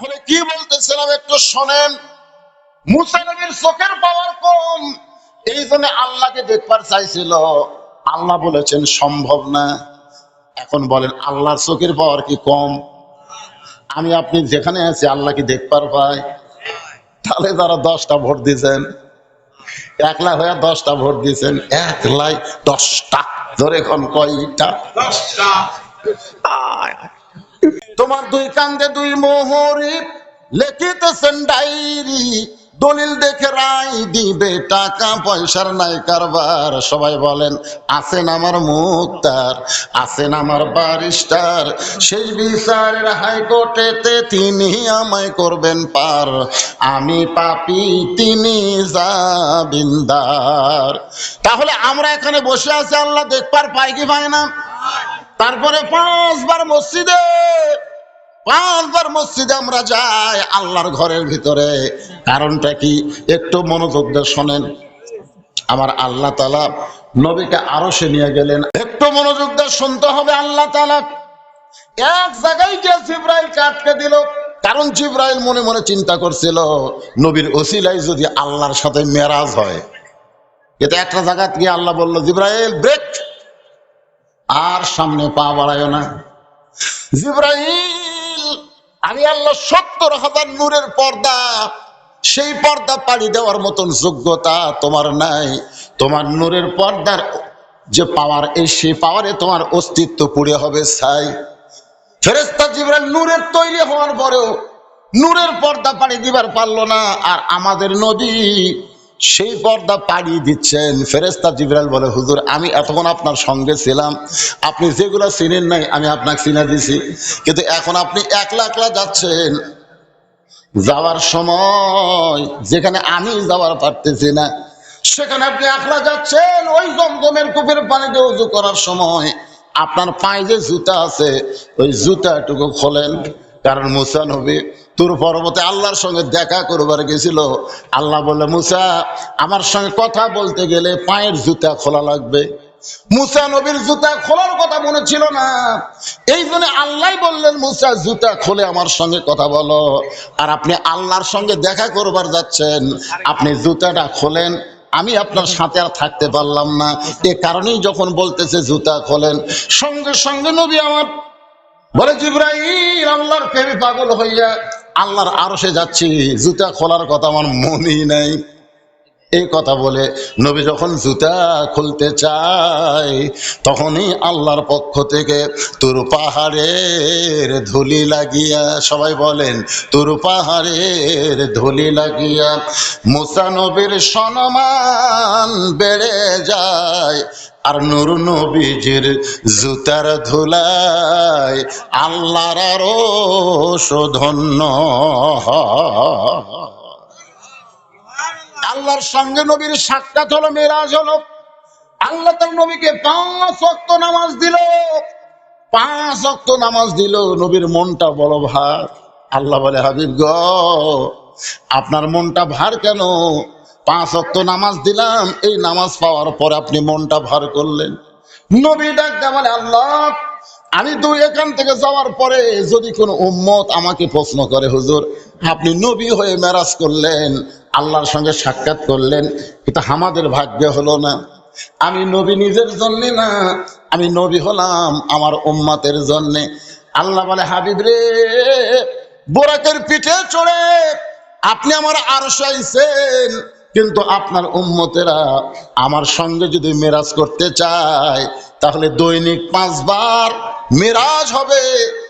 তাহলে কি বলতেছিলাম একটু শোনেন? মুসা নবীর চোখের পাওয়ার কম। এই জন্য আল্লাহকে দেখবার চাইছিল। আল্লাহ বলেছেন সম্ভব না। এখন বলেন আল্লাহর চোখের পাওয়ার কি কম? আমি আপনি যেখানে আছি আল্লাহ কি দেখবার পাই তাহলে তারা দশটা ভোট দিয়েছেন। এক লাখ হয়ে দশটা ভোট দিয়েছেন। এক লাখ দশটা। ধরে এখন কয়টা? তোমার দুই কান্দে দুই মোহরি লেখিতেছেন ডায়েরি। দলিল দেখে রায় দিবে টাকা, পয়সার নাই কারবার। সবাই বলেন, আছেন আমার মুক্তার, আছেন আমার বারিস্টার সেই বিচারের হাইকোর্টেতে তিনি আমায় করবেন পার। আমি পাপি, তিনি জাবিন্দার তাহলে আমরা এখানে বসে আছি, আল্লাহ দেখবার পাই কি পাই না? তারপরে পাঁচবার মসজিদে পাঁচবার মসজিদে আমরা যাই আল্লাহর ঘরের ভিতরে। কারণটা কি? একটু মনোযোগ শোনেন। আমার আল্লাহ তালা নবীকে আরও সে নিয়ে গেলেন। একটু মনোযোগ দিয়ে শুনতে হবে আল্লাহ তালা এক জায়গায় গিয়ে জিব্রাইলকে আটকে দিল। কারণ জিব্রাইল মনে মনে চিন্তা করছিল, নবীর ওসিলাই যদি আল্লাহর সাথে মেরাজ হয়। এটা একটা জায়গা গিয়ে আল্লাহ বলল, জিব্রাইল, ব্রেক আর সামনে পা বাড়ায় না। জিব্রাইল, আমি আল্লাহ সত্তর হাজার নূরের পর্দা, সেই পর্দা পাড়ি দেওয়ার মতন যোগ্যতা তোমার নাই। তোমার নূরের পর্দার যে পাওয়ার, এই সেই পাওয়ারে তোমার অস্তিত্ব পুড়ে হবে ছাই। ফেরেস্তা জিব্রাইল নূরের তৈরি হওয়ার পরেও নূরের পর্দা পাড়ি দিবার পারল না, আর আমাদের নদী সেই পর্দা পাড়ি দিচ্ছেন। ফেরেস্তা জিবরাল বলে, হুজুর, আমি এতক্ষণ আপনার সঙ্গে ছিলাম। আপনি যেগুলো চিনেন নাই, আমি আপনাকে চিনে দিছি। কিন্তু এখন আপনি একলা একলা যাচ্ছেন। যাওয়ার সময় যেখানে আমি যাওয়ার পারতেছি না, সেখানে আপনি একলা যাচ্ছেন। ওই জমজমের কূপের পানিতে উজু করার সময় আপনার পায়ে যে জুতা আছে, ওই জুতাটুকু খোলেন। কারণ মুসা নবী তোর পর্বতে আল্লাহর সঙ্গে দেখা করবার গেছিল। আল্লাহ বলে মুসা, আমার সঙ্গে কথা বলতে গেলে পায়ের জুতা খোলা লাগবে। মুসা নবীর জুতা খোলার কথা মনে ছিল না। এই জন্য আল্লাহ বললেন, মুসা, জুতা খুলে আমার সঙ্গে কথা বলো। আর আপনি আল্লাহর সঙ্গে দেখা করবার যাচ্ছেন। আপনি জুতাটা খোলেন, আমি আপনার সাথে আর থাকতে পারলাম না। এ কারণেই যখন বলতেছে, জুতা খোলেন, সঙ্গে সঙ্গে নবী আমার বলে জিব্রাহিম আল্লাহর প্রেমে পাগল হইয়া আল্লাহর আরশে যাচ্ছি, জুতা খোলার কথা আমার মনেই নাই। এই কথা বলে নবী যখন জুতা খুলতে চায়, তখনই আল্লাহর পক্ষ থেকে, তোর পাহাড়ের ধুলি লাগিয়া সবাই বলেন, তোর পাহাড়ের ধুলি লাগিয়া মুসা নবীর সম্মান বেড়ে যায় আর নুর নবীজির জুতার ধুলায় আল্লাহর আরও শোধন্য আল্লাহর সঙ্গে নবীর সাক্ষাৎ হলো, মেরাজ হলো। আল্লাহ তার নবীকে পাঁচ অক্ত নামাজ দিল। পাঁচ অক্ত নামাজ দিল, নবীর মনটা বড় ভার। আল্লাহ বলে, হাবিব গ, আপনার মনটা ভার কেন? পাঁচ অক্ত নামাজ দিলাম, এই নামাজ পাওয়ার পর আপনি মনটা ভার করলেন। নবী ডাক বলে, আল্লাহ, আমি তো এখান থেকে যাওয়ার পরে যদি কোনো উম্মত আমাকে প্রশ্ন করে, হুজুর, আপনি নবী হয়ে মেরাজ করলেন আল্লাহর সঙ্গে সাক্ষাৎ করলেন, কিন্তু আমাদের ভাগ্য হলো না। আমি নবী নিজের জন্য না, আমি নবী হলাম আমার উম্মাতের জন্য। আল্লাহ বলে, হাবিব রে, বোরাকের পিঠে চড়ে, আপনি আমার আরশাইছেন কিন্তু আপনার উম্মতেরা আমার সঙ্গে যদি মেরাজ করতে চায়, তাহলে দৈনিক পাঁচবার মেরাজ হবে।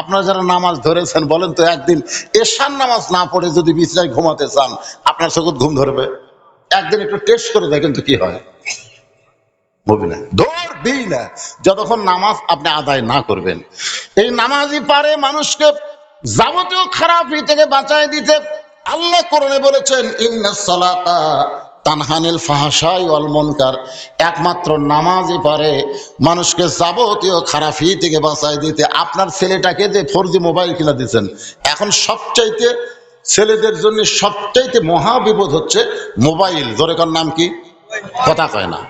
আপনারা যারা নামাজ ধরেছেন, বলেন তো একদিন এশার নামাজ না পড়ে যদি বিছনায় ঘুমাতে চান, আপনার চোখত ঘুম ধরবে? একদিন একটু টেস্ট করে দেখেন তো কি হয়। বলবি না? যতক্ষণ নামাজ আপনি আদায় না করবেন। এই নামাজই পারে মানুষকে যাবতীয় খারাপ থেকে বাঁচায় দিতে। আল্লাহ কোরআনে বলেছেন, ইন্নাস সালাতা তানহানিল ফাহাশাই ওয়াল মুনকার। একমাত্র নামাজই পারে, মানুষকে যাবতীয় খারাপি থেকে বাঁচাই দিতে। আপনার ছেলেটাকে যে ফোর মোবাইল কিনে দিচ্ছেন এখন সবচাইতে ছেলেদের জন্য সবচাইতে মহা বিপদ হচ্ছে মোবাইল। জোরে কার নাম কি? কথা কয় না।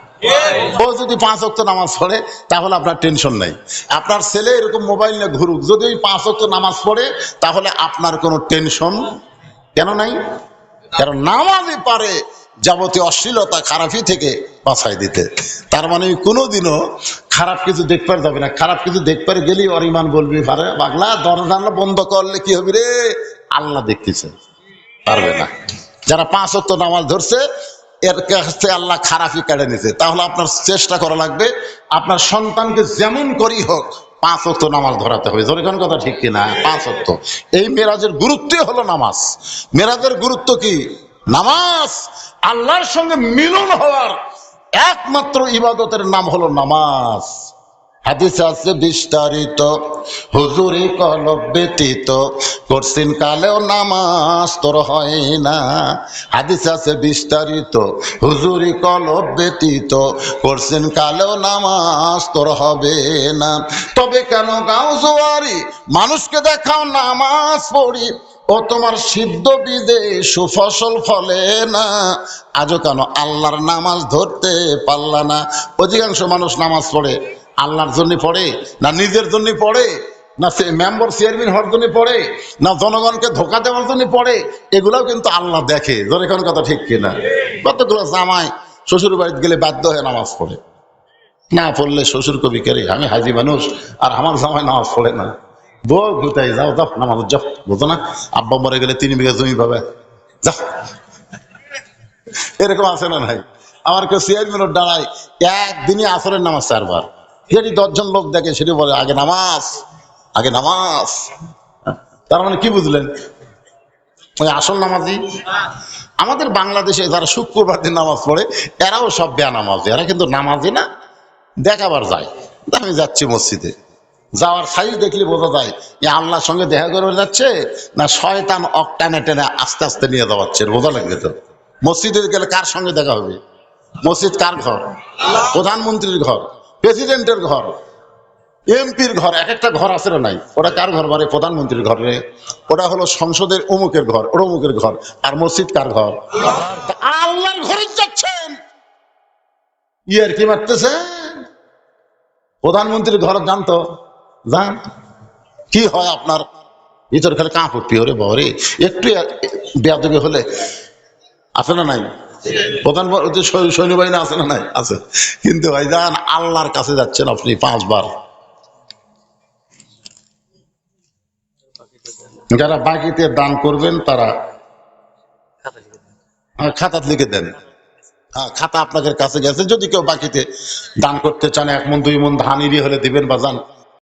ও যদি পাঁচ অক্ট নামাজ পড়ে, তাহলে আপনার টেনশন নাই। আপনার ছেলে এরকম মোবাইল নিয়ে ঘুরুক। যদি ওই পাঁচ অক্ট নামাজ পড়ে, তাহলে আপনার কোনো টেনশন কেন নাই? কারণ নামাজই পারে। যাবতীয় অশ্লীলতা খারাপি থেকে বাঁচাই দিতে। তার মানে কোনোদিনও খারাপ কিছু দেখবার যাবে না। খারাপ কিছু দেখবার গেলেই অরিমান বলবি পারে বাংলা দরজা বন্ধ করলে কি হবে রে? আল্লাহ দেখতেছে। পারবে না। যারা পাঁচ অক্ট নামাজ ধরছে, এর কাছে আল্লাহ খারাপই কেড়ে নিছে। তাহলে আপনার চেষ্টা করা লাগবে, আপনার সন্তানকে যেমন করি হোক পাঁচ অক্ট নামাজ ধরাতে হবে। জোরেখান কথা ঠিক কিনা? পাঁচ অক্ট এই মেরাজের গুরুত্বই হলো নামাজ। মেরাজের গুরুত্ব কি? নামাজ আল্লাহর সঙ্গে মিলন হওয়ার একমাত্র ইবাদতের নাম হলো নামাজ। হাদিস আছে বিস্তারিত, হুজুরি কলব ব্যতীত করছেন কালেও নামাজ তোর হয় না। হাদিস আছে বিস্তারিত, হুজুরি কলব ব্যতীত করছেন কালেও নামাজ তোর হবে না। তবে কেন গাও জোয়ারি মানুষকে দেখাও নামাজ পড়ি? ও তোমার সিদ্ধ বীজে সুফসল ফলে না। আজও কেন আল্লাহর নামাজ ধরতে পারলা না? অধিকাংশ মানুষ নামাজ পড়ে। আল্লাহর জন্য পড়ে না নিজের জন্য পড়ে? না সে মেম্বার, চেয়ারম্যান হওয়ার জন্য পড়ে? না জনগণকে ধোকা দেওয়ার জন্য পড়ে? এগুলাও কিন্তু আল্লাহ দেখে। ধরে কোন কথা ঠিক কিনা? কতগুলো জামাই শ্বশুর বাড়িতে গেলে বাধ্য হয়ে নামাজ পড়ে। না পড়লে শ্বশুর কবি কেরে আমি হাজি মানুষ, আর আমার জামাই নামাজ পড়ে না। বউ যাও যাও, নামাজ বুঝো না, আব্বা মরে গেলে তিন বিঘা জমি পাবে। যাও। এরকম আছে না নাই? আমার কেউ চেয়ারম্যানের দাঁড়ায়, একদিনই আসরের নামাজ চারবার। যেটি দশজন লোক দেখে, সেটি বলে, আগে নামাজ আগে নামাজ। তার মানে কি বুঝলেন? ওই আসল নামাজি? আমাদের বাংলাদেশে যারা শুক্রবার দিন নামাজ পড়ে, এরাও সব বেয়া নামাজি। এরা কিন্তু নামাজি না, দেখাবার যায়। আমি যাচ্ছি মসজিদে। যাওয়ার সাইজ দেখলে বোঝা যায় যে আল্লাহর সঙ্গে দেখা করে যাচ্ছে না শয়তান অকটানে টেনে আস্তে আস্তে নিয়ে যাওয়াচ্ছে, বোঝা লাগবে তো? মসজিদে গেলে কার সঙ্গে দেখা হবে? মসজিদ কার ঘর? প্রধানমন্ত্রীর ঘর, প্রেসিডেন্টের ঘর, এমপির ঘর, এক একটা ঘর আছে না নাই? ওটা কার ঘর মানে প্রধানমন্ত্রীর ঘর রে। ওটা হলো সংসদের অমুকের ঘর ওটা অমুকের ঘর। আর মসজিদ কার ঘর? আল্লাহর ঘরে যাচ্ছেন। ইয়ার কি মারতেছে প্রধানমন্ত্রীর ঘর জানতো? যান। কি হয় আপনার? ভিতর খালি ফুটপি ওরে বরে একটু বেয়াদবি হলে আছে না নাই? সৈ- সৈন্যবাহিনী আছে না নাই? আছে। কিন্তু ভাই যান আল্লাহর কাছে যাচ্ছেন আপনি পাঁচবার। যারা বাকিতে দান করবেন তারা হ্যাঁ, খাতাত লিখে দেন। হ্যাঁ খাতা আপনাদের কাছে গেছে। যদি কেউ বাকিতে দান করতে চান এক মন দুই মন ধান ইরি হলে দিবেন বা যান।